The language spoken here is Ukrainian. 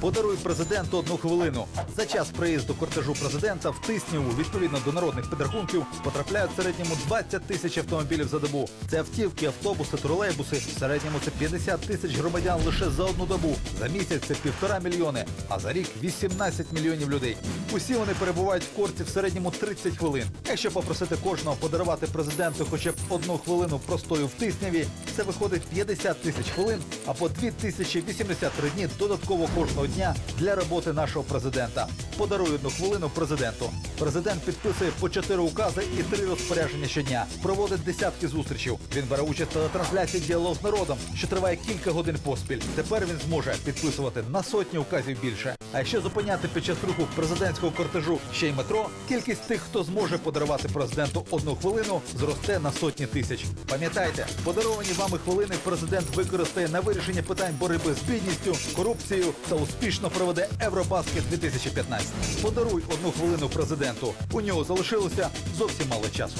Подаруй президенту одну хвилину. За час приїзду кортежу президента в Тисніву, відповідно до народних підрахунків, потрапляють в середньому 20 тисяч автомобілів за добу. Це автівки, автобуси, тролейбуси. В середньому це 50 тисяч громадян лише за одну добу. За місяць це півтора мільйони, а за рік 18 мільйонів людей. Усі вони перебувають в корці в середньому 30 хвилин. Якщо попросити кожного подарувати президенту хоча б одну хвилину простою в Тисняві, це виходить 50 тисяч хвилин або 2083 дні додатково кожного дня для роботи нашого президента. Подаруй одну хвилину президенту. Президент підписує по чотири укази і три розпорядження щодня. Проводить десятки зустрічей. Він бере участь в трансляції діалог з народом, що триває кілька годин поспіль. Тепер він зможе підписувати на сотні указів більше. А якщо зупиняти під час руху президентського кортежу ще й метро, кількість тих, хто зможе подарувати президенту одну хвилину, зросте на сотні тисяч. Пам'ятайте, подаровані вами хвилини президент використає на вирішення питань боротьби з бідністю, корупцією та успішно проведе Евробаскет 2015. Подаруй одну хвилину президенту. У нього залишилося зовсім мало часу.